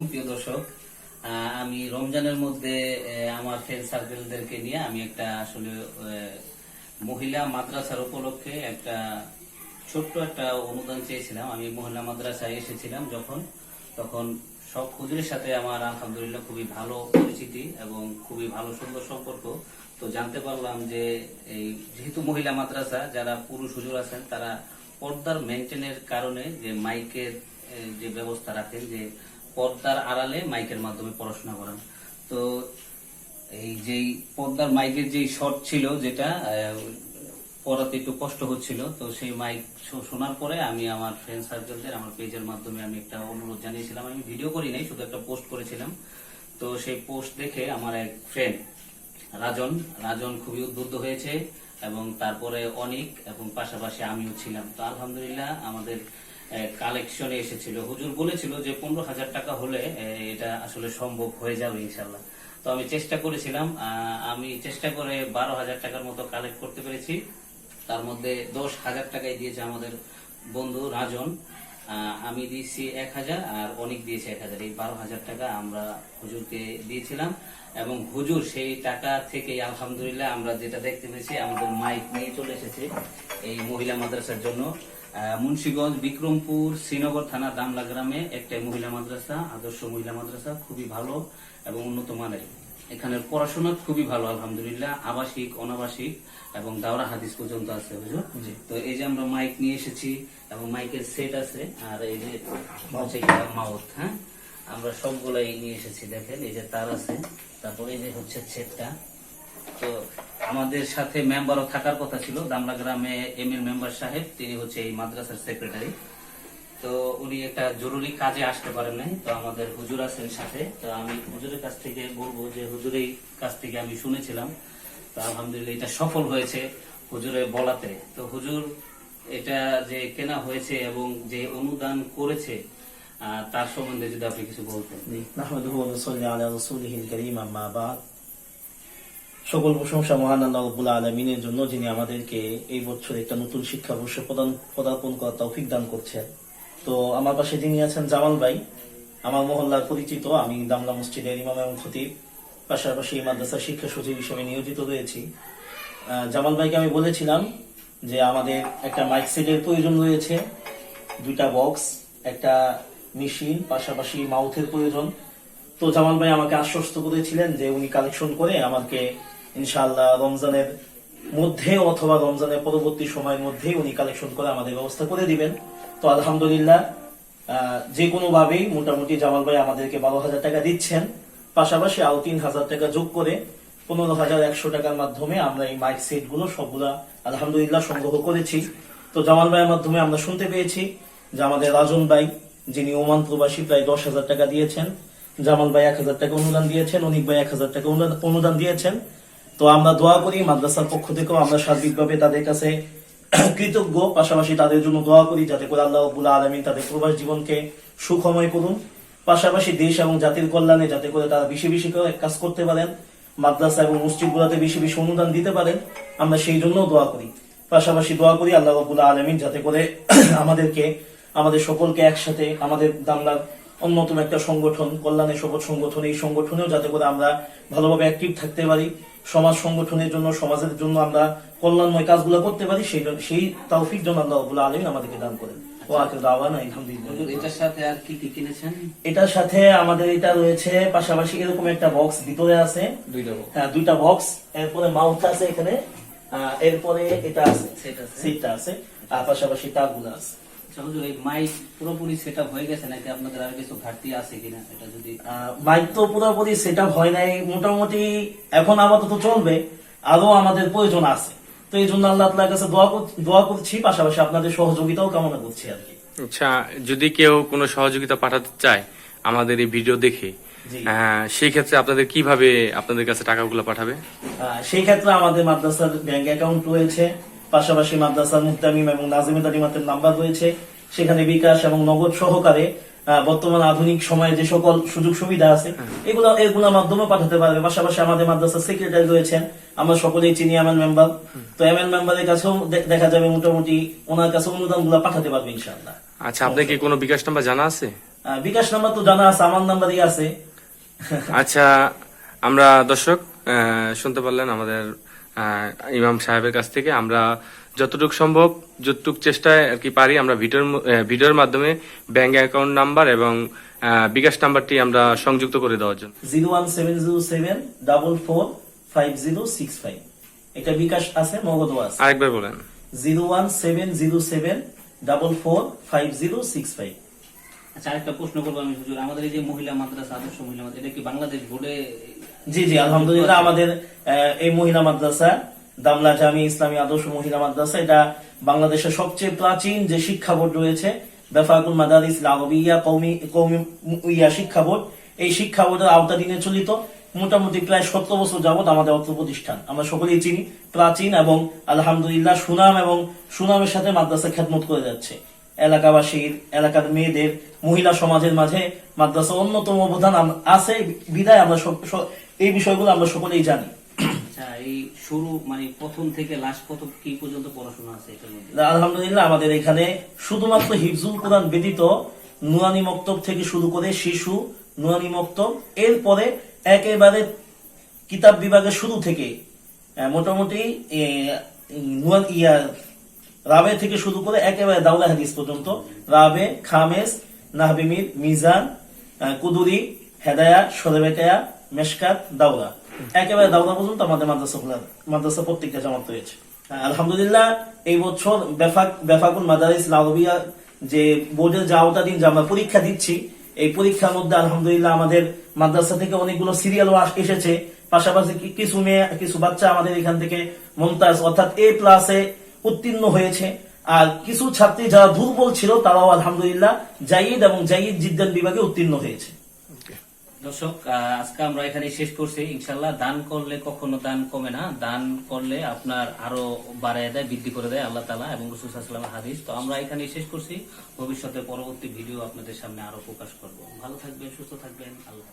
প্রিয় দর্শক আমি রমজানের মধ্যে আমার ফ্রেন্ড সার্কেলদেরকে নিয়ে আমি একটা আসলে মহিলা মাদ্রাসার উপলক্ষে একটা ছোট্ট একটা অনুদান চেয়েছিলাম। আমি মহিলা মাদ্রাসায় এসেছিলাম যখন, তখন সব হুজুরের সাথে আমার আলহামদুলিল্লাহ খুবই ভালো পরিচিতি এবং খুবই ভালো সুন্দর সম্পর্ক। তো জানতে পারলাম যে এই যেহেতু মহিলা মাদ্রাসা, যারা পুরুষ হুজুর আছেন, তারা পর্দার মেনটেনের কারণে যে মাইকের যে ব্যবস্থা রাখেন, যে পর্দার আড়ালে মাইকের মাধ্যমে পড়াশোনা করান। তো এই যেই পর্দার মাইকের যেই শর্ট ছিল যেটা পড়াতে একটু কষ্ট হচ্ছিল, তো সেই মাইক শোনার পরে আমি আমার ফ্রেন্ড সার্কেলদের আমার পেজের মাধ্যমে আমি একটা অনুরোধ জানিয়েছিলাম। আমি ভিডিও করি নাই, শুধু একটা পোস্ট করেছিলাম। তো সেই পোস্ট দেখে আমার এক ফ্রেন্ড রাজন রাজন খুবই উদ্বুদ্ধ হয়েছে এবং তারপরে অনিক এবং পাশাপাশি আমিও ছিলাম। তো আলহামদুলিল্লাহ আমাদের কালেকশনে এসেছিল। হুজুর বলেছিল যে পনেরো হাজার টাকা হলে এটা আসলে সম্ভব হয়ে যাবে ইনশাল্লাহ তো আমি চেষ্টা করেছিলাম আমি চেষ্টা করে বারো হাজার টাকার মতো কালেক্ট করতে পেরেছি। তার মধ্যে দশ হাজার টাকাই দিয়েছে আমাদের বন্ধু রাজন। আমি দিয়েছি এক হাজার আর অনেক দিয়েছে এক হাজার। এই বারো হাজার টাকা আমরা হুজুরকে দিয়েছিলাম এবং হুজুর সেই টাকা থেকে আলহামদুলিল্লাহ আমরা যেটা দেখতে পেয়েছি, আমাদের মাইক নিয়ে চলে এসেছে এই মহিলা মাদ্রাসার জন্য। মুন্সিগঞ্জ বিক্রমপুর শ্রীনগর থানা দামলা গ্রামে একটা মহিলা মাদ্রাসা, আদর্শ মহিলা মাদ্রাসা, খুবই ভালো এবং উন্নত মানের। এখানের পড়াশোনা খুবই ভালো আলহামদুলিল্লাহ। আবাসিক অনাবাসিক এবং দাওরা হাদিস পর্যন্ত আছে হুজুর তো এই যে আমরা মাইক নিয়ে এসেছি এবং মাইকের সেট আছে আর এই যে মাউথ হ্যাঁ? আমরা সবগুলাই নিয়ে এসেছি দেখেন এই যে তার আছে তারপর এই যে হচ্ছে সেটটা তো আমাদের সাথে মেম্বারও থাকার কথা ছিল দামলা গ্রামে এম এর মেম্বার সাহেব তিনি হচ্ছে এই মাদ্রাসার সেক্রেটারি তো উনি একটা জরুরি কাজে আসতে পারেন নাই, তো আমাদের হুজুর আছেন সাথে। তো আমি হুজুরের কাছ থেকে বলব যে হুজুরের কাছ থেকে আমি শুনেছিলাম। তো আলহামদুলিল্লাহ এটা সফল হয়েছে হুজুরের বলাতে। তো হুজুর, এটা যে কেনা হয়েছে এবং যে অনুদান করেছে তার সম্বন্ধে যদি আপনি কিছু বলতেন। সকল প্রশংসা মহান আলামিনের জন্য, যিনি আমাদেরকে এই বছর একটা নতুন শিক্ষাবর্ষ প্রদান পদার্পণ করার তৌফিক দান করছেন। তো আমার পাশে যিনি আছেন জামাল ভাই, আমার মহল্লার পরিচিত, আমি দামলা মসজিদের ইমাম এবং খতিব, পাশাপাশি মাদ্রাসা শিক্ষা সচিব হিসেবে নিয়োজিত রয়েছি। জামাল ভাইকে আমি বলেছিলাম যে আমাদের একটা মাইক সেটের প্রয়োজন রয়েছে, দুইটা বক্স একটা মেশিন পাশাপাশি মাউথের প্রয়োজন। তো জামাল ভাই আমাকে আশ্বস্ত করেছিলেন যে উনি কালেকশন করে আমাকে ইনশাআল্লাহ রমজানের মধ্যে অথবা রমজানের পরবর্তী সময়ের মধ্যেই উনি কালেকশন করে আমাদের ব্যবস্থা করে দিবেন। তো আলহামদুলিল্লাহ যে কোনো ভাবেই মোটামুটি জামাল ভাই আমাদেরকে বারো হাজার টাকা দিচ্ছেন। পাশাপাশি আরও তিন হাজার টাকা যোগ করে পনেরো হাজার একশো টাকার মাধ্যমে আমরা এই মাইক সেটগুলো সবগুলা আলহামদুলিল্লাহ সংগ্রহ করেছি। তো জামাল ভাইয়ের মাধ্যমে আমরা শুনতে পেয়েছি যে আমাদের রাজন ভাই, যিনি ওমান প্রবাসী, প্রায় দশ হাজার টাকা দিয়েছেন। জামাল ভাই এক হাজার টাকা অনুদান দিয়েছেন, অনিক ভাই এক হাজার টাকা অনুদান দিয়েছেন। তো আমরা দোয়া করি, মাদ্রাসার পক্ষ থেকেও আমরা সার্বিকভাবে তাদের কাছে কৃতজ্ঞ। পাশাপাশি তাদের জন্য দোয়া করি, যাতে করে আল্লাহ রব্বুল আলমিন তাদের প্রবাস জীবনকে সুখময় করুন। পাশাপাশি দেশ এবং জাতির কল্যাণে যাতে করে তারা বেশি বেশি করে কাজ করতে পারেন, মাদ্রাসা এবং মসজিদ গুলাতে বেশি বেশি অনুদান দিতে পারেন, আমরা সেই জন্য দোয়া করি। পাশাপাশি দোয়া করি আল্লাহ রব্বুল আলমিন যাতে করে আমাদেরকে, আমাদের সকলকে একসাথে আমাদের দামলার অন্যতম একটা সংগঠন, কল্যাণের শপথ সংগঠন, এই সংগঠনেও যাতে করে আমরা ভালোভাবে অ্যাক্টিভ থাকতে পারি। সমাজ সংগঠনের জন্য সমাজের জন্য আমরা কল্যাণময় কাজগুলো করতে পারি সেই সেই তৌফিক জন্য আল্লাহ রব্বুল আলমিন আমাদেরকে দান করেন। এটার সাথে আর কি কি কিনেছেন? এটার সাথে আমাদের এটা রয়েছে পাশাপাশি এরকম একটা বক্স ভিতরে আছে। দুইটা হ্যাঁ দুইটা বক্স এরপরে মাউথ আছে এখানে আহ, এরপরে এটা আছে। সেট আছে। আছে আর পাশাপাশি তারগুলো আছে। হুজুর এই মাইক পুরোপুরি সেট হয়ে গেছে নাকি আপনাদের আর কিছু ঘাটতি আছে কিনা? এটা যদি মাইক তো পুরোপুরি সেট হয় নাই মোটামুটি এখন আপাতত চলবে আরও আমাদের প্রয়োজন আছে। তো এই জন্য আল্লাহ তাআলার কাছে দোয়া দোয়া করছি পাশাপাশি আপনাদের সহযোগিতাও কামনা করছি আর কি। আচ্ছা যদি কেউ কোনো সহযোগিতা পাঠাতে চায় আমাদের এই ভিডিও দেখে আহ, সেই ক্ষেত্রে আপনাদের কীভাবে আপনাদের কাছে টাকাগুলো পাঠাবে? আহ, সেই ক্ষেত্রে আমাদের মাদ্রাসার ব্যাংক অ্যাকাউন্ট রয়েছে পাশাপাশি মাদ্রাসার মুক্তামিম এবং নাজিমে তালিমাতের নাম্বার রয়েছে। সেখানে বিকাশ এবং নগদ সহকারে বর্তমান আধুনিক সময়ে যে সকল সুযোগ সুবিধা আছে এগুলো এগুলোর মাধ্যমে পাঠাতে পারবে। পাশাপাশি আমাদের মাদ্রাসার সেক্রেটারি রয়েছেন আমরা সকলেই চিনি এমএন মেম্বার তো এমএন মেম্বারের কাছেও দেখা যাবে মোটামুটি ওনার কাছে অনুদানগুলা পাঠাতে পারবে ইনশাআল্লাহ। আচ্ছা আপনার কি কোনো বিকাশ নাম্বার জানা আছে? বিকাশ নাম্বার তো জানা আছে আমার নাম্বারই আছে। আচ্ছা আমরা দর্শক শুনতে পারলেন আমাদের ইমাম সাহেবের কাছ থেকে। আমরা যতটুকু সম্ভব যতটুকু চেষ্টায় আর কি পারি আমরা ভিডিওর ভিডিওর মাধ্যমে ব্যাংক অ্যাকাউন্ট নাম্বার এবং আহ, বিকাশ নাম্বারটি আমরা সংযুক্ত করে দেওয়ার জন্য। Zero one seven zero seven double four five zero six five. এটা বিকাশ আছে নগদও আছে। আরেকবার বলেন। Zero one seven zero seven double four five zero six five. আচ্ছা আরেকটা প্রশ্ন করব আমি হুজুর। আমাদের এই যে মহিলা মাদ্রাসা আদর্শ মহিলা মাদ্রাসা এটা কি বাংলাদেশ বোর্ডে জি জি আলহামদুলিল্লাহ আমাদের আহ, এই মহিলা মাদ্রাসা দামলা জামি, ইসলামী আদর্শ মহিলা মাদ্রাসা, এটা বাংলাদেশের সবচেয়ে প্রাচীন যে শিক্ষা বোর্ড রয়েছে, বেফাকুল মাদারিস লাগবিয়া কৌমি কৌমি ইয়া শিক্ষা বোর্ড এই শিক্ষা বোর্ডের আওতাধীনে চলিত মোটামুটি প্রায় সতেরো বছর যাবত আমাদের অর্থ প্রতিষ্ঠান আমরা সকলেই চিনি প্রাচীন এবং আলহামদুলিল্লাহ সুনাম এবং সুনামের সাথে মাদ্রাসা খ্যাতমত করে যাচ্ছে। এলাকাবাসীর, এলাকার মেয়েদের, মহিলা সমাজের মাঝে মাদ্রাসা অন্যতম অবদান আছে, বিদায় আমরা এই বিষয়গুলো আমরা সকলেই জানি। আচ্ছা মানে আলহামদুলিল্লাহ, আমাদের এখানে শুধুমাত্র হিফজুল কোরআন ব্যতীত নুয়ানি মক্তব থেকে শুরু করে শিশু, নুয়ানি মক্তব, এরপরে একেবারে কিতাব বিভাগের শুরু থেকে মোটামুটি নুয়ান, ইয়া, রাবে থেকে শুরু করে একেবারে দাউলা হাদিস পর্যন্ত, রাবে খামেস নাহবিমির, মিজান কুদুরি হেদায়া সরেবেকায়া মেশকাত দাউলা একেবারে দাউলা পর্যন্ত আমাদের মাদ্রাসা খোলা, মাদ্রাসা প্রত্যেকটা জামাত রয়েছে। আলহামদুলিল্লাহ, এই বছর বেফাক, বেফাকুল মাদারিস লাউবিয়া যে বোর্ডের যে আওতাধীন যে আমরা পরীক্ষা দিচ্ছি, এই পরীক্ষার মধ্যে আলহামদুলিল্লাহ আমাদের মাদ্রাসা থেকে অনেকগুলো সিরিয়াল এসেছে। পাশাপাশি কিছু মেয়ে, কিছু বাচ্চা আমাদের এখান থেকে মমতাজ, অর্থাৎ এ প্লাসে উত্তীর্ণ হয়েছে। আর কিছু ছাত্রী যারা দুর্বল ছিল, তারাও আলহামদুলিল্লাহ জাইদ এবং জাইদ জিদ্দান বিভাগে উত্তীর্ণ হয়েছে। দর্শক আজকে আমরা এখানে শেষ করছি। ইনশাল্লাহ দান করলে কখনো দান কমে না। দান করলে আপনার আরও বাড়ায় দেয়, বৃদ্ধি করে দেয় আল্লাহ তালা এবং রসুলামের হাদিস। তো আমরা এখানে শেষ করছি। ভবিষ্যতে পরবর্তী ভিডিও আপনাদের সামনে আরও প্রকাশ করব। ভালো থাকবেন, সুস্থ থাকবেন। আল্লাহ